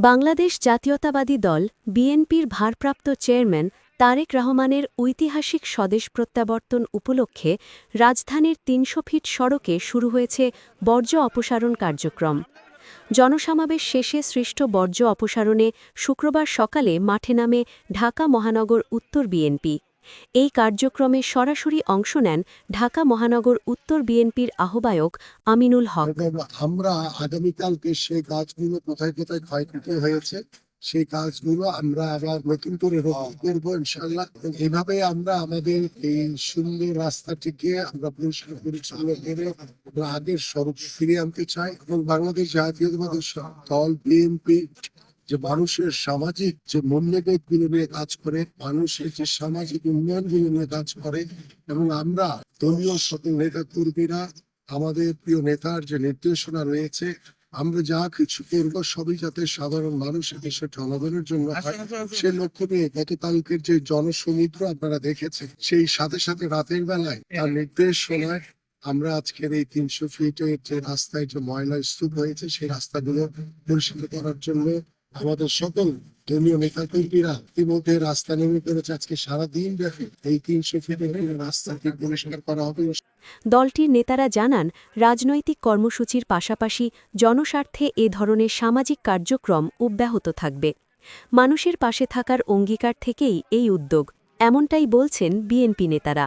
বাংলাদেশ জাতীয়তাবাদী দল বিএনপির ভারপ্রাপ্ত চেয়ারম্যান তারেক রহমানের ঐতিহাসিক স্বদেশ প্রত্যাবর্তন উপলক্ষে রাজধানীর তিনশো ফিট সড়কে শুরু হয়েছে বর্জ্য অপসারণ কার্যক্রম। জনসমাবেশ শেষে সৃষ্ট বর্জ্য অপসারণে শুক্রবার সকালে মাঠে নামে ঢাকা মহানগর উত্তর বিএনপি। এই কার্যক্রমে সরাসরি অংশ নেন ঢাকা মহানগর উত্তর বিএনপির আহ্বায়ক আমিনুল হক। আমরা আগামীকালকে সেই কাজগুলো কোথায় কোথায় ক্ষয়ক্ষতি হয়েছে, সেই কাজগুলো আমরা আবার নতুন করে রোপণ করব ইনশাল্লাহ এবং এইভাবে আমরা আমাদের এই সুন্দর রাস্তাটিকে আমরা পরিষ্কার পরিচ্ছন্ন করে আমরা আগের স্বরূপ ফিরিয়ে আনতে চাই এবং বাংলাদেশ জাতীয়তাবাদী দল বিএনপি যে মানুষের সামাজিক যে মূল্যবোধগুলো নিয়ে কাজ করে মানুষের যে সামাজিক উন্নয়নগুলো নিয়ে কাজ করে এবং আমরা দলীয় সকল নেতা কর্মীরা আমাদের প্রিয় নেতার যে নির্দেশনা রয়েছে আমরা যা কিছু করব সবই যাতে সাধারণ মানুষের দেশের জনগণের জন্য হয়। সে লক্ষ্য নিয়ে গতকালকের যে জনসমুদ্র আপনারা দেখেছেন সেই সাথে সাথে রাতের বেলায় তার নির্দেশনায় আমরা আজকের এই তিনশো ফিটের যে রাস্তায় যে ময়লা স্তূপ হয়েছে সেই রাস্তাগুলো পরিষ্কার করার জন্য আমাদের সকল দলীয় নেতা কর্মীরা ইতিমধ্যে রাস্তা নেমে পড়েছে। আজকে সারাদিন ব্যাপী এই তিনশো ফিটের রাস্তাটি পরিষ্কার করা হবে। দলটির নেতারা জানান, রাজনৈতিক কর্মসূচির পাশাপাশি জনস্বার্থে এ ধরনের সামাজিক কার্যক্রম অব্যাহত থাকবে। মানুষের পাশে থাকার অঙ্গীকার থেকেই এই উদ্যোগ, এমনটাই বলছেন বিএনপি নেতারা।